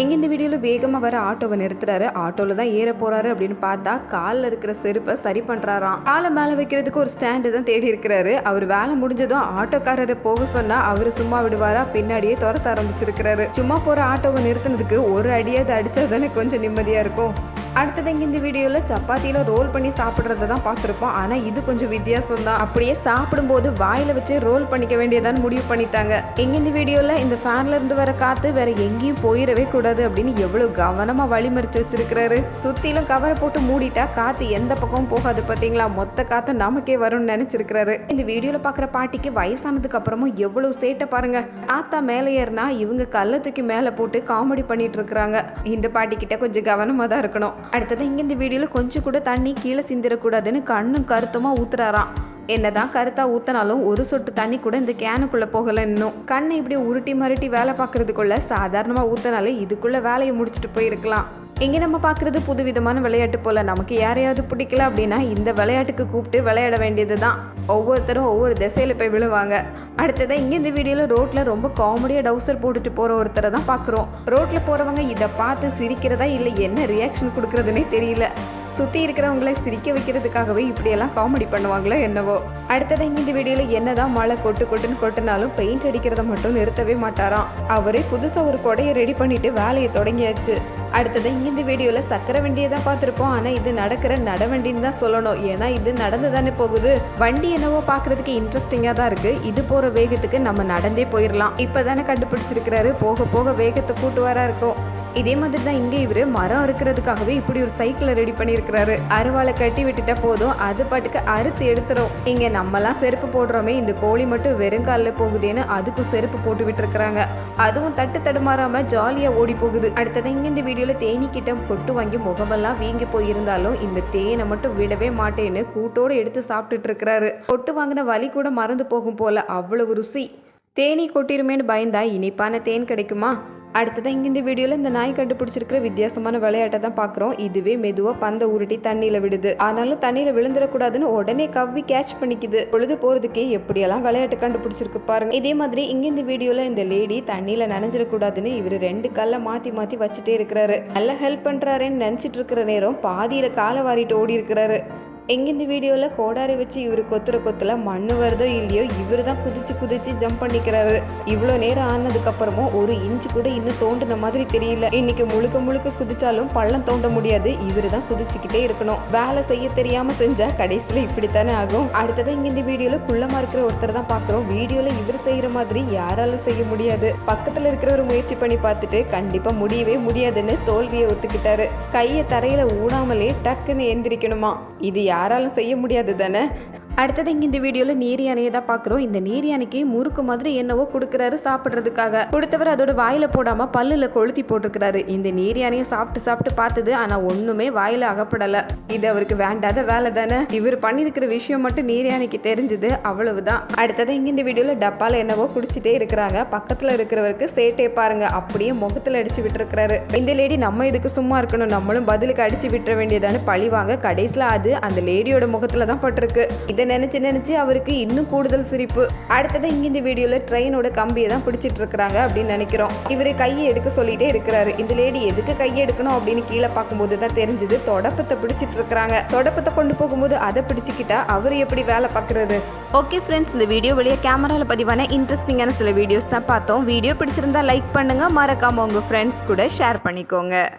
இங்கே இந்த வீடியோவில் வேகமாக வர ஆட்டோவை நிறுத்துறாரு. ஆட்டோவில் தான் ஏற போகிறாரு அப்படின்னு பார்த்தா காலில் இருக்கிற செருப்பை சரி பண்ணுறாராம் காலை மேலே வைக்கிறதுக்கு ஒரு ஸ்டாண்டு தான் தேடி இருக்கிறாரு. அவர் வேலை முடிஞ்சதும் ஆட்டோக்காரரை போக சொன்னால் அவர் சும்மா விடுவாரா? பின்னாடியே துரத்த ஆரம்பிச்சிருக்கிறாரு. சும்மா போகிற ஆட்டோவை நிறுத்தினதுக்கு ஒரு அடியாவது அடித்தா தானே கொஞ்சம் நிம்மதியாக இருக்கும். அடுத்தது இங்கே இந்த வீடியோவில் சப்பாத்தியில் ரோல் பண்ணி சாப்பிட்றத தான் பார்த்துருப்போம். ஆனால் இது கொஞ்சம் வித்தியாசம் தான் அப்படியே சாப்பிடும்போது வாயில் வச்சு ரோல் பண்ணிக்க வேண்டியதான்னு முடிவு பண்ணிட்டாங்க. இங்கே இந்த வீடியோவில் இந்த ஃபேன்ல இருந்து வர காற்று வேற எங்கேயும் போயிடவே கூடாது அப்படின்னு எவ்வளோ கவனமாக வழிமறிச்சு வச்சிருக்கிறாரு. சுற்றிலும் கவரை போட்டு மூடிட்டா காற்று எந்த பக்கமும் போகாது பார்த்தீங்களா மொத்த காற்று நமக்கே வரும்னு நினச்சிருக்கிறாரு. இந்த வீடியோவில் பார்க்குற பாட்டிக்கு வயசானதுக்கு அப்புறமும் எவ்வளோ சேட்டை பாருங்க. ஆத்தா மேலே ஏறினா இவங்க கல்லை தூக்கி மேலே போட்டு காமெடி பண்ணிட்டு இருக்கிறாங்க. இந்த பாட்டிக்கிட்ட கொஞ்சம் கவனமாக தான் இருக்கணும். அடுத்தது இங்கே இந்த வீடியோவில் கொஞ்சம் கூட தண்ணி கீழே சிந்திடக்கூடாதுன்னு கண்ணும் கருத்தமாக ஊத்துறாராம். என்னதான் கருத்தா ஊத்தினாலும் ஒரு சொட்டு தண்ணி கூட இந்த கேனுக்குள்ள போகல இன்னும். கண்ணை இப்படி உருட்டி மருட்டி வேலை பார்க்கறதுக்குள்ள சாதாரணமாக ஊத்தினாலே இதுக்குள்ள வேலையை முடிச்சுட்டு போயிருக்கலாம். இங்கே நம்ம பார்க்குறது புது விதமான விளையாட்டு போல். நமக்கு யாரையாவது பிடிக்கல அப்படின்னா இந்த விளையாட்டுக்கு கூப்பிட்டு விளையாட வேண்டியது தான் ஒவ்வொருத்தரும் ஒவ்வொரு திசையில் போய் விழுவாங்க. அடுத்ததான் இங்கே இந்த வீடியோவில் ரோட்டில் ரொம்ப காமெடியாக டவுசர் போட்டுட்டு போகிற ஒருத்தரை தான் பார்க்குறோம் ரோட்டில் போகிறவங்க இதை பார்த்து சிரிக்கிறதா இல்லை என்ன ரியாக்ஷன் கொடுக்குறதுனே தெரியல. சுற்றி இருக்கிறவங்களை சிரிக்க வைக்கிறதுக்காகவே இப்படியெல்லாம் காமெடி பண்ணுவாங்களோ என்னவோ. அடுத்தது இந்த வீடியோவில் என்னதான் மழை கொட்டு கொட்டுன்னு கொட்டினாலும் பெயிண்ட் அடிக்கிறத மட்டும் நிறுத்தவே மாட்டாராம். அவரே புதுசாக ஒரு கொடையை ரெடி பண்ணிட்டு வேலையை தொடங்கியாச்சு. அடுத்தது இந்த வீடியோவில் சக்கரை வண்டியை தான் பார்த்துருப்போம். ஆனால் இது நடக்கிற நடவண்டின்னு தான் சொல்லணும். ஏன்னா இது நடந்து தானே போகுது. வண்டி என்னவோ பார்க்குறதுக்கு இன்ட்ரெஸ்டிங்காக தான் இருக்குது இது போகிற வேகத்துக்கு நம்ம நடந்தே போயிடலாம் இப்போ தானே கண்டுபிடிச்சிருக்கிறாரு. போக போக வேகத்தை கூட்டுவாரா இருக்கும். இதே மாதிரி தான் இங்கே இவர் மரம் அறுக்கிறதுக்காகவே இப்படி ஒரு சைக்கிளை ரெடி பண்ணியிருக்கிறாரு. அருவாளை கட்டி விட்டுட்டா போதும் அது பாட்டுக்கு அறுத்து எடுத்துரும். இங்கே நம்மலாம் செருப்பு போடுறோமே இந்த கோழி மட்டும் வெறுங்காலில் போகுதேன்னு அதுக்கும் செருப்பு போட்டு விட்டுருக்குறாங்க. அதுவும் தட்டு தடுமாறாம ஜாலியாக ஓடி போகுது. அடுத்தது இங்கே இந்த வீடியோவில் தேனிக்கிட்ட கொட்டு பொட்டு வாங்கி முகமெல்லாம் வீங்கி போயிருந்தாலும் இந்த தேனை மட்டும் விடவே மாட்டேன்னு கூட்டோடு எடுத்து சாப்பிட்டுட்டு இருக்கிறாரு பொட்டு வாங்கின வலி கூட மறந்து போகும் போல அவ்வளவு ருசி. தேனி கொட்டிருமேன்னு பயந்தா இனிப்பான தேன் கிடைக்குமா? அடுத்ததான் இங்கே இந்த வீடியோவில் இந்த நாய் கண்டுபிடிச்சிருக்கிற வித்தியாசமான விளையாட்டை தான் பார்க்குறோம். இதுவே மெதுவாக பந்தை உருட்டி தண்ணியில் விடுது. ஆனாலும் தண்ணியில் விழுந்துடக்கூடாதுன்னு உடனே கவ்வி கேட்ச் பண்ணிக்குது. பொழுது போகிறதுக்கே எப்படியெல்லாம் விளையாட்டு கண்டுபிடிச்சிருக்கு பாருங்க. இதே மாதிரி இங்கே இந்த வீடியோவில் இந்த லேடி தண்ணியில் நனைஞ்சிடக்கூடாதுன்னு இவர் ரெண்டு கல்லை மாற்றி மாற்றி வச்சுட்டே இருக்கிறாரு. நல்லா ஹெல்ப் பண்ணுறாருன்னு நினச்சிட்டு இருக்கிற நேரம் பாதியில் காலை வாரிட்டு ஓடி இருக்கிறாரு. எங்க இந்த வீடியோவில் கோடாரி வச்சு இவர் கொத்துற கொத்துல மண் வருதோ இல்லையோ இவர் தான் குதிச்சு குதிச்சு ஜம்ப் பண்ணிக்கிறாரு. இவ்வளோ நேரம் ஆனதுக்கப்புறமும் ஒரு இன்ச்சு கூட இன்னும் தோண்டின மாதிரி தெரியல. இன்னைக்கு முழுக்க முழுக்க குதிச்சாலும் பள்ளம் தோண்ட முடியாது. இவர் தான் குதிச்சுக்கிட்டே இருக்கணும். வேலை செய்ய தெரியாமல் செஞ்சால் கடைசியில் இப்படித்தானே ஆகும். அடுத்தது இங்கே இந்த வீடியோவில் குள்ளமாக இருக்கிற ஒருத்தர் தான் பார்க்குறோம். வீடியோவில் இவர் செய்கிற மாதிரி யாராலும் செய்ய முடியாது. பக்கத்தில் இருக்கிறவர் முயற்சி பண்ணி பார்த்துட்டு கண்டிப்பாக முடியவே முடியாதுன்னு தோல்வியை ஒத்துக்கிட்டாரு. கையை தரையில் ஊடாமலே டக்குன்னு எந்திரிக்கணுமா இது யாராலும் செய்ய முடியாது தானே? அடுத்தது இங்கே இந்த வீடியோவில் நீர் யானையை தான் பார்க்குறோம் இந்த நீர் யானைக்கு முறுக்கு மாதிரி என்னவோ கொடுக்குறாரு சாப்பிட்றதுக்காக. கொடுத்தவர் அதோட வாயில் போடாமல் பல்லில் கொளுத்தி போட்டிருக்கிறாரு. இந்த நீர் யானையை சாப்பிட்டு சாப்பிட்டு பார்த்தது ஆனால் ஒன்றுமே வாயில் அகப்படலை. இது அவருக்கு வேண்டாத வேலை தானே? இவர் பண்ணியிருக்கிற விஷயம் மட்டும் நீர் யானைக்கு தெரிஞ்சது அவ்வளவுதான். அடுத்தது இங்கே இந்த வீடியோவில் டப்பால என்னவோ குடிச்சிட்டே இருக்கிறாங்க. பக்கத்தில் இருக்கிறவருக்கு சேட்டே பாருங்க. அப்படியே முகத்தில் அடிச்சு விட்டுருக்கிறாரு. இந்த லேடி நம்ம இதுக்கு சும்மா இருக்கணும். நம்மளும் பதிலுக்கு அடிச்சு விட்டுற வேண்டியதானு பழிவாங்க கடைசியில் அது அந்த லேடியோட முகத்தில் தான் பட்டிருக்கு. இதை நினச்சி நினச்சி அவருக்கு இன்னும் கூடுதல் சிரிப்பு. அடுத்தது இங்கே இந்த வீடியோவில் ட்ரெயினோட கம்பியை தான் பிடிச்சிட்டு இருக்கிறாங்க அப்படின்னு நினைக்கிறோம். இவர் கையை எடுக்க சொல்லிட்டே இருக்கிறாரு. இந்த லேடி எதுக்கு கையை எடுக்கணும் அப்படின்னு கீழே பார்க்கும்போது தான் தெரிஞ்சது தொடப்பத்தை பிடிச்சிட்டு இருக்கிறாங்க. தொடப்பத்தை கொண்டு போகும்போது அதை பிடிச்சிக்கிட்டா அவர் எப்படி வேலை பார்க்குறது? ஓகே ஃப்ரெண்ட்ஸ் இந்த வீடியோ வழியாக கேமராவில் பதிவான இன்ட்ரெஸ்டிங்கான சில வீடியோஸ் தான் பார்த்தோம். வீடியோ பிடிச்சிருந்தா லைக் பண்ணுங்க. மறக்காமல் உங்கள் ஃப்ரெண்ட்ஸ் கூட ஷேர் பண்ணிக்கோங்க.